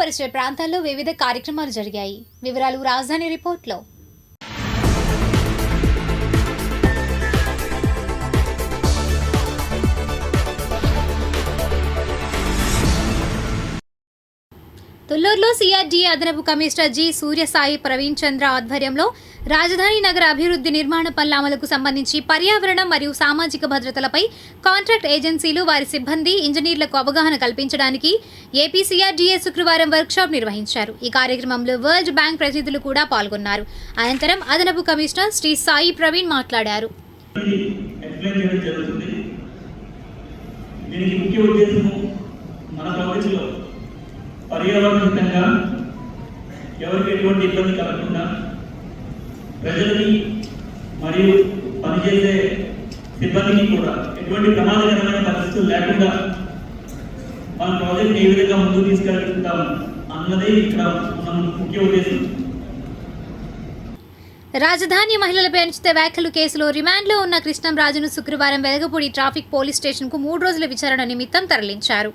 పరిసర ప్రాంతాల్లో వివిధ కార్యక్రమాలు జరిగాయి. వివరాలు రాజధాని రిపోర్ట్లో. తుల్లూరులో సిఆర్డీఏ అదనపు కమిషనర్ జి సూర్యసాయి ప్రవీణ్ చంద్ర ఆధ్వర్యంలో రాజధాని నగర అభివృద్ధి నిర్మాణ పనుల సంబంధించి పర్యావరణం మరియు సామాజిక భద్రతలపై కాంట్రాక్ట్ ఏజెన్సీలు వారి సిబ్బంది ఇంజనీర్లకు అవగాహన కల్పించడానికి ఏపీసీఆర్డీఏ శుక్రవారం వర్క్షాప్ నిర్వహించారు. ఈ కార్యక్రమంలో వరల్డ్ బ్యాంక్ ప్రతినిధులు కూడా పాల్గొన్నారు. అనంతరం అదనపు కమిషనర్ శ్రీ సాయి ప్రవీణ్ మాట్లాడారు. దీనికి ముఖ్య ఉద్దేశము మన ఎవరికి ఎటువంటి ఇబ్బంది కలగకుండా ప్రజలకి మరియు పనిచేసే సిబ్బందికి కూడా ఎటువంటి ప్రమాదకరమైన పరిస్థితులు లేకుండా మన ప్రాజెక్ట్ ఏ విధంగా ముందుకు తీసుకెళ్తాం అన్నదే ఇక్కడ మనం ముఖ్య ఉద్దేశం. రాజధాని మహిళలపై అనుచిత వ్యాఖ్యలు కేసులో రిమాండ్లో ఉన్న కృష్ణంరాజును శుక్రవారం వెలగపూడి ట్రాఫిక్ పోలీస్ స్టేషన్కు మూడు రోజుల విచారణ నిమిత్తం తరలించారు.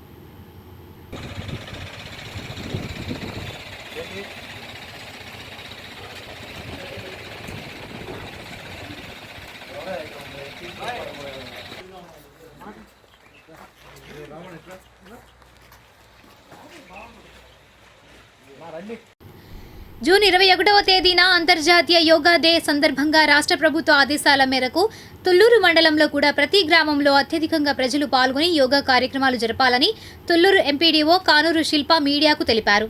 జూన్ ఇరవై ఒకటవ తేదీన అంతర్జాతీయ యోగా డే సందర్భంగా రాష్ట్ర ప్రభుత్వ ఆదేశాల మేరకు తుళ్ళూరు మండలంలో కూడా ప్రతి గ్రామంలో అత్యధికంగా ప్రజలు పాల్గొని యోగా కార్యక్రమాలు జరపాలని తుళ్ళూరు ఎంపీడీఓ కానూరు శిల్ప మీడియాకు తెలిపారు.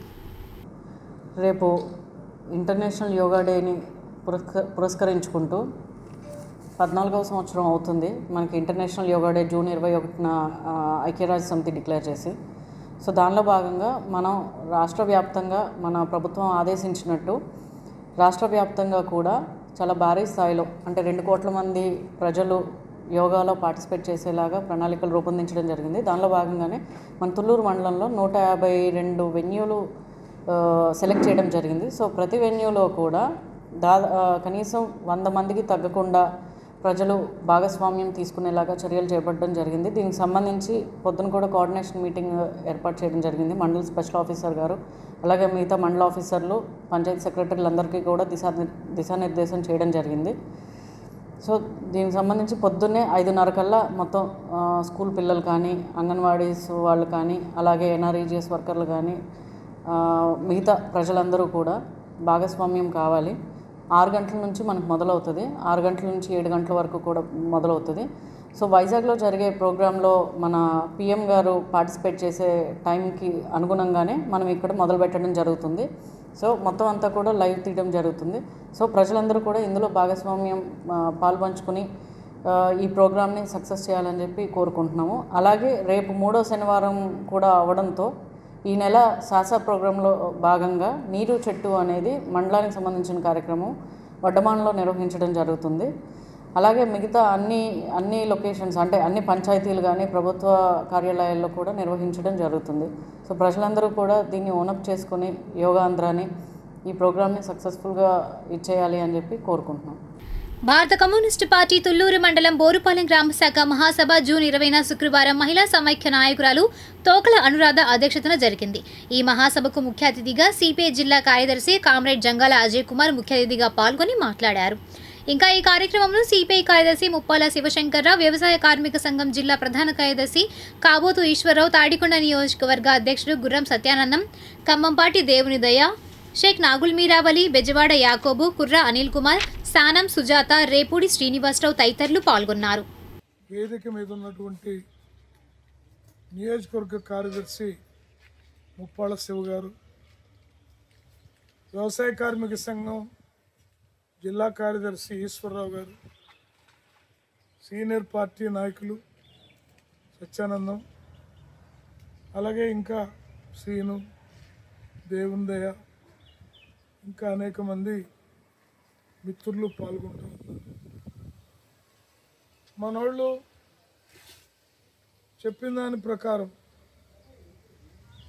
రేపు ఇంటర్నేషనల్ యోగా డేని పురస్క పురస్కరించుకుంటూ పద్నాలుగవ సంవత్సరం అవుతుంది. మనకి ఇంటర్నేషనల్ యోగా డే జూన్ ఇరవై ఒకటిన ఐక్యరాజ్య సమితి డిక్లేర్ చేసి సో దానిలో భాగంగా మనం రాష్ట్ర వ్యాప్తంగా మన ప్రభుత్వం ఆదేశించినట్టు రాష్ట్ర వ్యాప్తంగా కూడా చాలా భారీ స్థాయిలో అంటే రెండు కోట్ల మంది ప్రజలు యోగాలో పార్టిసిపేట్ చేసేలాగా ప్రణాళికలు రూపొందించడం జరిగింది. దానిలో భాగంగానే మన తుళ్ళూరు మండలంలో నూట యాభై రెండు వెన్యూలు సెలెక్ట్ చేయడం జరిగింది. సో ప్రతి వెన్యూలో కూడా దా కనీసం వంద మందికి తగ్గకుండా ప్రజలు భాగస్వామ్యం తీసుకునేలాగా చర్యలు చేపట్టడం జరిగింది. దీనికి సంబంధించి పొద్దున కూడా కోఆర్డినేషన్ మీటింగ్ ఏర్పాటు చేయడం జరిగింది. మండల స్పెషల్ ఆఫీసర్ గారు అలాగే మిగతా మండల ఆఫీసర్లు పంచాయతీ సెక్రటరీలందరికీ కూడా దిశా దిశానిర్దేశం చేయడం జరిగింది. సో దీనికి సంబంధించి పొద్దున్నే ఐదున్నర కల్లా మొత్తం స్కూల్ పిల్లలు కానీ అంగన్వాడీస్ వాళ్ళు కానీ అలాగే ఎన్ఆర్ఈజిఎస్ వర్కర్లు కానీ మిగతా ప్రజలందరూ కూడా భాగస్వామ్యం కావాలి. ఆరు గంటల నుంచి మనకు మొదలవుతుంది. ఆరు గంటల నుంచి ఏడు గంటల వరకు కూడా మొదలవుతుంది. సో వైజాగ్లో జరిగే ప్రోగ్రాంలో మన పిఎం గారు పార్టిసిపేట్ చేసే టైంకి అనుగుణంగానే మనం ఇక్కడ మొదలు పెట్టడం జరుగుతుంది. సో మొత్తం అంతా కూడా లైవ్ తీయడం జరుగుతుంది. సో ప్రజలందరూ కూడా ఇందులో భాగస్వామ్యం పాల్పంచుకుని ఈ ప్రోగ్రామ్ని సక్సెస్ చేయాలని చెప్పి కోరుకుంటున్నాము. అలాగే రేపు మూడో శనివారం కూడా అవడంతో ఈ నెల శాసా ప్రోగ్రాంలో భాగంగా నీరు చెట్టు అనేది మండలానికి సంబంధించిన కార్యక్రమం వడ్డమాన్లో నిర్వహించడం జరుగుతుంది. అలాగే మిగతా అన్ని అన్ని లొకేషన్స్ అంటే అన్ని పంచాయతీలు కానీ ప్రభుత్వ కార్యాలయాల్లో కూడా నిర్వహించడం జరుగుతుంది. సో ప్రజలందరూ కూడా దీన్ని ఓనప్ చేసుకొని యోగాంధ్రాని ఈ ప్రోగ్రామ్ని సక్సెస్ఫుల్గా ఇచ్చేయాలి అని చెప్పి కోరుకుంటున్నాం. భారత కమ్యూనిస్టు పార్టీ తుల్లూరు మండలం బోరుపాలెం గ్రామశాఖ మహాసభ జూన్ ఇరవైన శుక్రవారం మహిళా సమైక్య నాయకురాలు తోకల అనురాధ అధ్యక్షతన జరిగింది. ఈ మహాసభకు ముఖ్య అతిథిగా సిపిఐ జిల్లా కార్యదర్శి కామ్రేడ్ జంగాల అజయ్ కుమార్ ముఖ్య అతిథిగా పాల్గొని మాట్లాడారు. ఇంకా ఈ కార్యక్రమంలో సిపిఐ కార్యదర్శి ముప్పాల శివశంకర్రావు వ్యవసాయ కార్మిక సంఘం జిల్లా ప్రధాన కార్యదర్శి కాబోతు ఈశ్వరరావు తాడికొండ నియోజకవర్గ అధ్యక్షుడు గుర్రం సత్యానందం ఖమ్మంపాటి దేవుని దయ షేక్ నాగుల్ మీరావలి బెజవాడ యాకోబు కుర్ర అనిల్ కుమార్ సానం సుజాత రేపూడి శ్రీనివాసరావు తదితరులు పాల్గొన్నారు. వేదిక మీద ఉన్నటువంటి నియోజకవర్గ కార్యదర్శి ముప్పాళ్ళ శివ గారు వ్యవసాయ కార్మిక సంఘం జిల్లా కార్యదర్శి ఈశ్వరరావు గారు సీనియర్ పార్టీ నాయకులు సత్యానందం అలాగే ఇంకా శ్రీను దేవుందయ దయ ఇంకా అనేక మంది మిత్రులు పాల్గొంటూ ఉన్నారు మనోళ్ళు చెప్పిన దాని ప్రకారం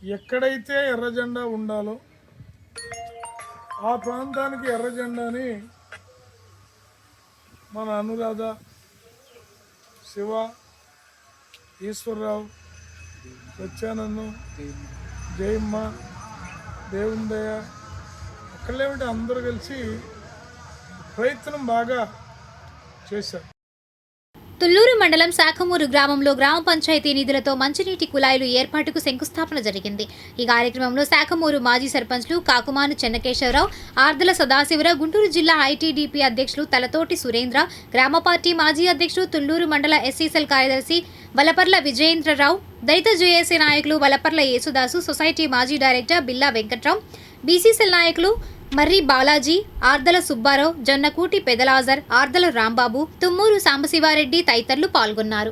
ఎక్కడైతే ఎర్రజెండా ఉండాలో ఆ ప్రాంతానికి ఎర్రజెండాని మన అనురాధ శివ ఈశ్వరరావు సత్యానందం జయమ్మ దేవుందయ్య అక్కడేమిటి ఒక్కళ్ళేమిటి అందరూ కలిసి ప్రయత్నం బాగా చేశారు. తుళ్ళూరు మండలం శాఖమూరు గ్రామంలో గ్రామ పంచాయతీ నిధులతో మంచినీటి కుళాయిలు ఏర్పాటుకు శంకుస్థాపన జరిగింది. ఈ కార్యక్రమంలో శాఖమూరు మాజీ సర్పంచ్లు కాకుమాను చెన్నకేశవరావు ఆర్దల సదాశివరావు గుంటూరు జిల్లా ఐటీడీపీ అధ్యక్షులు తలతోటి సురేంద్ర గ్రామ పార్టీ మాజీ అధ్యక్షులు తుల్లూరు మండల ఎస్సీసెల్ కార్యదర్శి వలపర్ల విజయేంద్రరావు దళిత జేఏసీ నాయకులు వలపర్ల యేసుదాసు సొసైటీ మాజీ డైరెక్టర్ బిల్లా వెంకట్రావు బీసీసీఎల్ నాయకులు మర్రి బాలాజీ ఆర్దల సుబ్బారావు జొన్నకూటి పెదలాజర్ ఆర్దల రాంబాబు తుమ్మూరు సాంబశివారెడ్డి తదితరులు పాల్గొన్నారు.